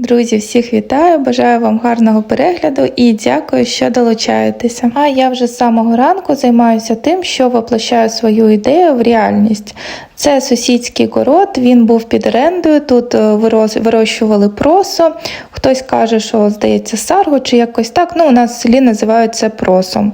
Друзі, всіх вітаю! Бажаю вам гарного перегляду і дякую, що долучаєтеся. А я вже з самого ранку займаюся тим, що воплощаю свою ідею в реальність. Це сусідський город, він був під орендою. Тут е, вирощували просо. Хтось каже, що здається сарго чи якось так. Ну, у нас в селі називають це просом.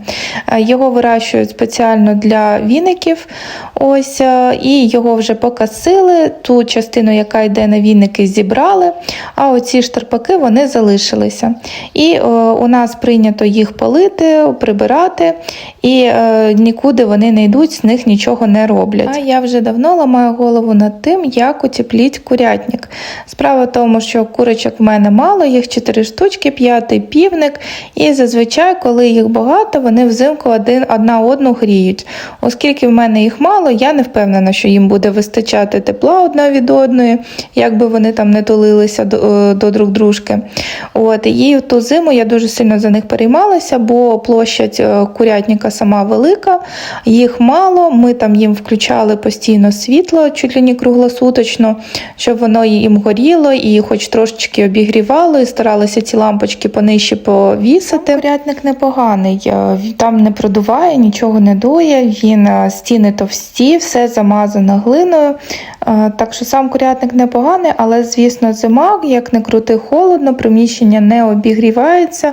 Е, Його вирощують спеціально для віників. Ось е, і його вже покосили. Ту частину, яка йде на віники, зібрали. А оці штарпаки вони залишилися. І е, у нас прийнято їх полити, прибирати, і е, нікуди вони не йдуть, з них нічого не роблять. А я вже давно ламаю голову над тим, як утепліть курятник. Справа в тому, що курочок в мене мало, їх 4 штучки, п'ятий півник. І зазвичай, коли їх багато, вони взимку один, одна одну гріють. Оскільки в мене їх мало, я не впевнена, що їм буде вистачати тепла одна від одної, як би вони там не тулилися до, е, до друг дружки. От, і ту зиму я дуже сильно за них переймалася, бо площадь е, курятника сама велика, їх мало. Ми там їм включали постійно світло, чуть ли не круглосуточно, щоб воно їм горіло і хоч трошечки обігрівало, і старалися ці лампочки понижче повісити. Курятник непоганий, е, там не продуває, нічого не дує, він е, стіни товсті, все замазано глиною. Е, Так що сам курятник непоганий, але звісно, зима, як не крути, холодно, приміщення не обігрівається,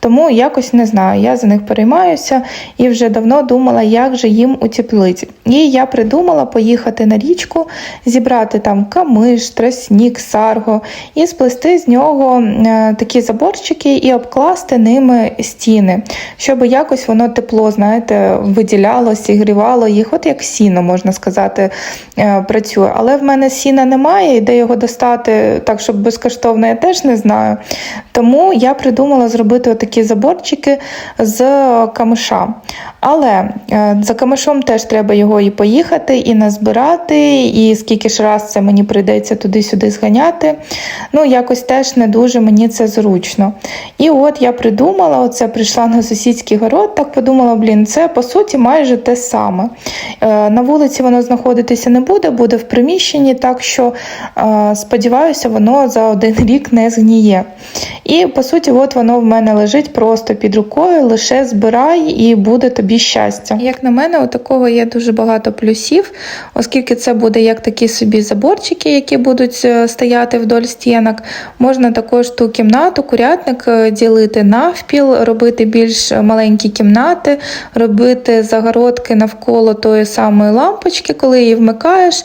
тому якось не знаю. Я за них переймаюся і вже давно думала, як же їм утеплити. І я придумала поїхати на річку, зібрати там камиш, тростник, сарго і сплести з нього е, такі заборчики і обкласти ними стіни, щоб якось воно тепло, знаєте, виділялось і грівало їх, от як сіно, можна сказати, е, Але в мене сіна немає, і де його достати так, щоб безкоштовно, я теж не знаю. Тому я придумала зробити такі заборчики з камиша. Але е, за камишом теж треба його і поїхати, і назбирати, і скільки ж раз це мені прийдеться туди-сюди зганяти. Ну, якось теж не дуже мені це зручно. І от я придумала, оце прийшла на сусідський город, так подумала, блін, це по суті майже те саме. Е, На вулиці воно знаходитися не буде, буде в приміщенні, так що е, сподіваюся, воно за один рік не згніє. І по суті, от воно в мене лежить просто під рукою, лише збирай і буде тобі щастя. Як на мене, у такого є дуже багато плюсів, оскільки це буде як такі собі заборчики, які будуть е, стояти вдоль стінок. Можна також ту кімнату, курятник е, ділити навпіл, робити більш маленькі кімнати, робити загородки навколо тої самої лампочки, коли її вмикаєш.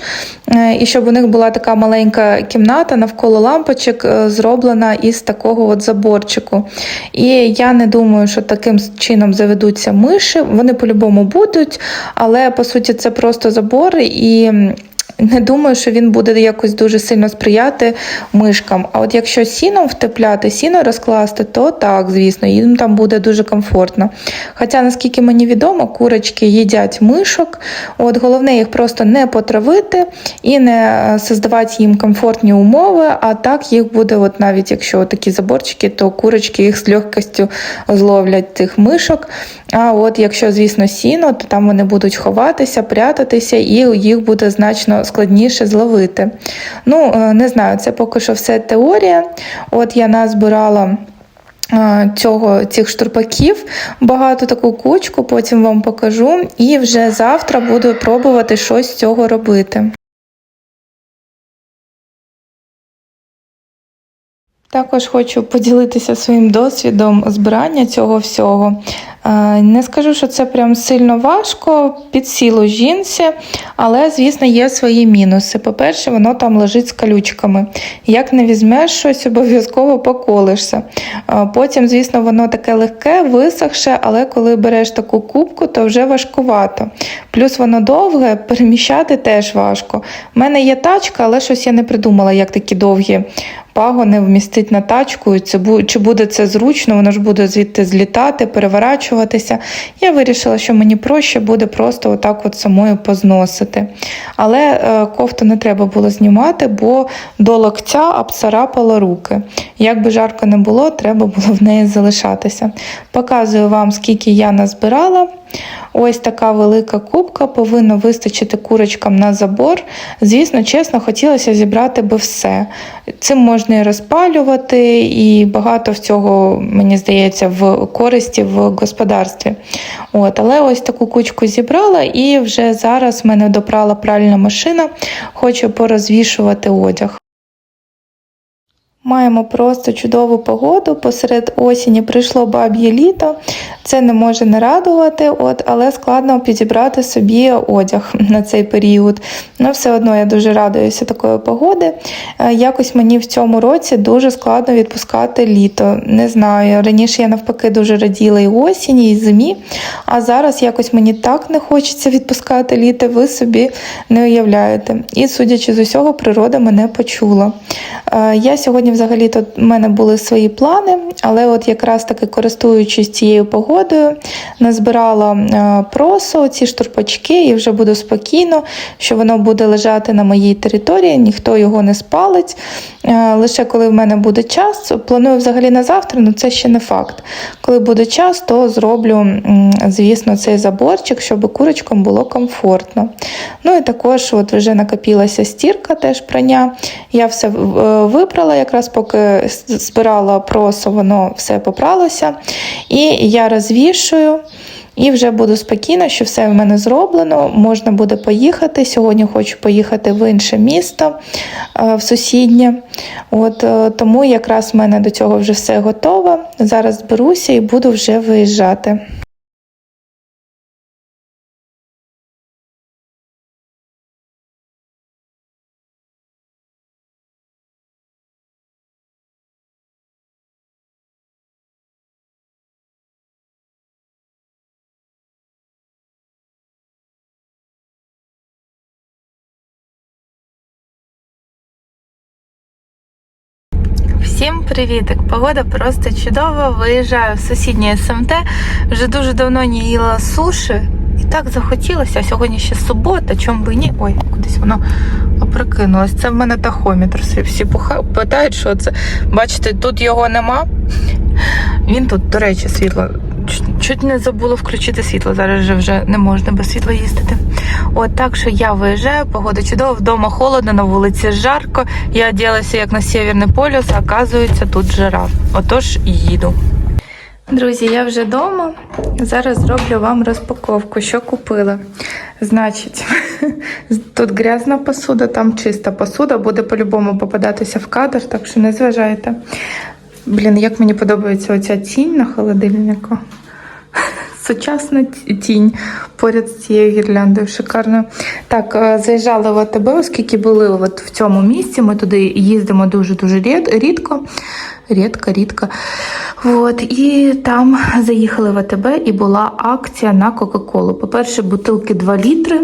Е, І щоб у них була така маленька кімната навколо лампочок, е, зроблена із такого от заборчику. І я не думаю, що таким чином заведуться миші. Вони по-любому будуть, але по суті це просто забор і. Не думаю, що він буде якось дуже сильно сприяти мишкам. А от якщо сіном втепляти, сіно розкласти, то так, звісно, їм там буде дуже комфортно. Хоча, наскільки мені відомо, курочки їдять мишок. От головне їх просто не потравити і не е, создавати їм комфортні умови. А так їх буде, от навіть якщо такі заборчики, то курочки їх з легкістю зловлять тих мишок. А от якщо, звісно, сіно, то там вони будуть ховатися, прятатися, і їх буде значно складніше зловити. Ну, е, не знаю, це поки що все теорія. От я назбирала. е, Цього цих штурпаків багато таку кучку, потім вам покажу, і вже завтра буду пробувати щось з цього робити. Також хочу поділитися своїм досвідом збирання цього всього. Е, Не скажу, що це прям сильно важко, під сілу жінці, але, звісно, є свої мінуси. По-перше, воно там лежить з колючками. Як не візьмеш щось, обов'язково поколишся. Е, Потім, звісно, воно таке легке, висохше, але коли береш таку кубку, то вже важкувато. Плюс воно довге, переміщати теж важко. У мене є тачка, але щось я не придумала, як такі довгі пагони вмістить на тачку, і це чи буде це зручно, воно ж буде звідти злітати, переворачуватися. Я вирішила, що мені проще буде просто отак от самою позносити. Але е, кофту не треба було знімати, бо до локтя обцарапало руки. Як би жарко не було, треба було в неї залишатися. Показую вам, скільки я назбирала. Ось така велика кубка повинна вистачити курочкам на забор. Звісно, чесно, хотілося зібрати би все. Цим можна можна і розпалювати, і багато в цього, мені здається, в користі в господарстві. От, але ось таку кучку зібрала, і вже зараз в мене допрала пральна машина, хочу порозвішувати одяг. Маємо просто чудову погоду. Посеред осені прийшло баб'є літо. Це не може не радувати, от, але складно підібрати собі одяг на цей період. Ну, все одно я дуже радуюся такої погоди. Е, Якось мені в цьому році дуже складно відпускати літо. Не знаю. Раніше я навпаки дуже раділа і осені, і зимі. А зараз якось мені так не хочеться відпускати літо, ви собі не уявляєте. І судячи з усього, природа мене почула. Е, Я сьогодні взагалі то в мене були свої плани, але от якраз таки користуючись цією погодою, назбирала е, просо, ці штурпачки, і вже буду спокійно, що воно буде лежати на моїй території, ніхто його не спалить. Е, Лише коли в мене буде час, планую взагалі на завтра, але це ще не факт. Коли буде час, то зроблю, звісно, цей заборчик, щоб курочкам було комфортно. Ну і також от вже накопілася стірка, теж прання. Я все е, випрала, якраз поки с- збирала просо, воно все попралося. І я розвішую. І вже буду спокійна, що все в мене зроблено. Можна буде поїхати. Сьогодні хочу поїхати в інше місто, е, в сусіднє. От е, тому якраз в мене до цього вже все готово. Зараз зберуся і буду вже виїжджати. Всім привітик! Погода просто чудова. Виїжджаю в сусіднє СМТ. Вже дуже давно не їла суші. І так захотілося. Сьогодні ще субота, чому би ні? Ой, кудись воно опрокинулось. Це в мене тахометр. Всі- питають, що це. Бачите, тут його нема. Він тут, до речі, світло. Чуть- не забула включити світло. Зараз же вже не можна без світла їздити. От так що я виїжджаю, погода чудова, вдома холодно, на вулиці жарко. Я оділася як на Сєвєрний полюс, а оказується тут жара. Отож їду. Друзі, я вже вдома. Зараз зроблю вам розпаковку, що купила. Значить, тут грязна посуда, там чиста посуда, буде по-любому попадатися в кадр, так що не зважайте. Блін, як мені подобається оця тінь на холодильнику. Сучасна тінь поряд з цією гірляндою шикарною. Так, е, заїжджали в АТБ, оскільки були от в цьому місці. Ми туди їздимо дуже-дуже рід- рідко. Рідко, рідко. От, і там заїхали в АТБ і була акція на Кока-Колу. По-перше, бутилки 2 літри.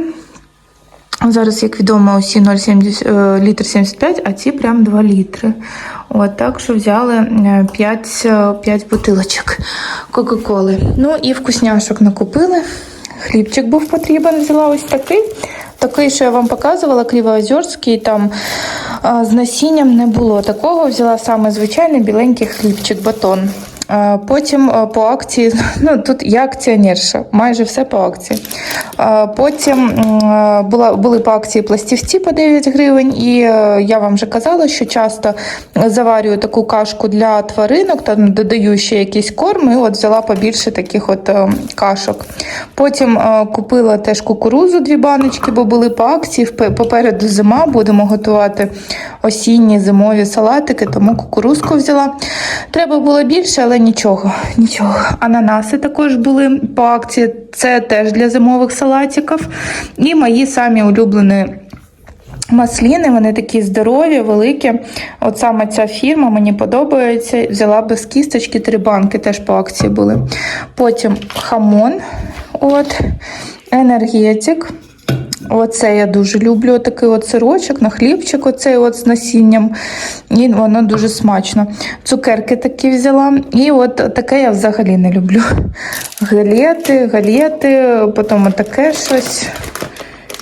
Зараз, як відомо, усі 0,70 е, літр 75, а ці прям 2 літри. От так що взяли 5, 5 бутилочок Кока-Коли. Ну і вкусняшок накупили. Хлібчик був потрібен, взяла ось такий. Такий, що я вам показувала, Кривоозерський, там з насінням не було такого. Взяла саме звичайний біленький хлібчик, батон. Потім по акції, ну тут я акціонерша, майже все по акції. Потім була, були по акції пластівці по 9 гривень, і е, я вам вже казала, що часто заварюю таку кашку для тваринок, там додаю ще якийсь корм, і от взяла побільше таких от е, кашок. Потім е, купила теж кукурузу, дві баночки, бо були по акції. Попереду зима, будемо готувати осінні зимові салатики, тому кукурузку взяла. Треба було більше, але нічого. нічого. Ананаси також були по акції. Це теж для зимових салатиків. І мої самі улюблені. Масліни, вони такі здорові, великі. От саме ця фірма мені подобається. Взяла без кісточки три банки, теж по акції були. Потім хамон, от, енергетик. Оце я дуже люблю. Такий от сирочок на хлібчик, оцей от з насінням. І воно дуже смачно. Цукерки такі взяла. І от таке я взагалі не люблю. Галети, галети, потім таке щось.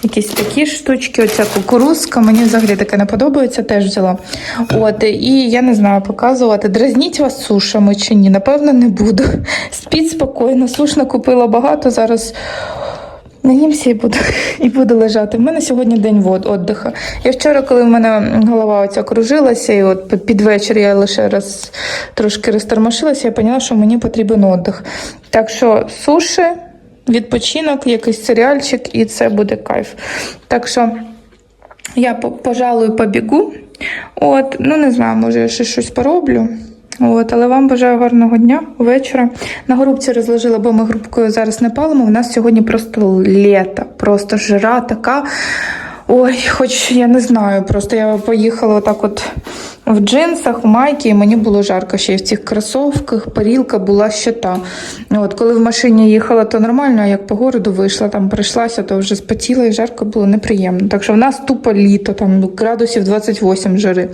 Якісь такі штучки, оця кукурузка, мені взагалі таке не подобається, теж взяла. От, і я не знаю, показувати, дразніть вас сушами чи ні, напевно, не буду. Спіть спокійно, суш накупила багато, зараз Наїмся і буду, і буду лежати. У мене сьогодні день вод, отдиха. Я вчора, коли в мене голова оця кружилася, і от під- вечір я лише раз трошки розтормошилася, я поняла, що мені потрібен отдих. Так що суші, відпочинок, якийсь серіальчик, і це буде кайф. Так що я, по- пожалуй, побігу. От, ну не знаю, може я ще щось пороблю. От, але вам бажаю гарного дня, вечора. На грубці розложила, бо ми грубкою зараз не палимо. У нас сьогодні просто літо, просто жара така. Ой, хоч я не знаю, просто я поїхала отак от в джинсах, в майці, і мені було жарко ще й в цих кросовках, парілка була ще та. От, коли в машині їхала, то нормально, а як по городу вийшла, там прийшлася, то вже спотіла і жарко було неприємно. Так що в нас тупо літо, там градусів 28 жари.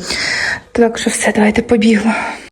Так що все, давайте побігла.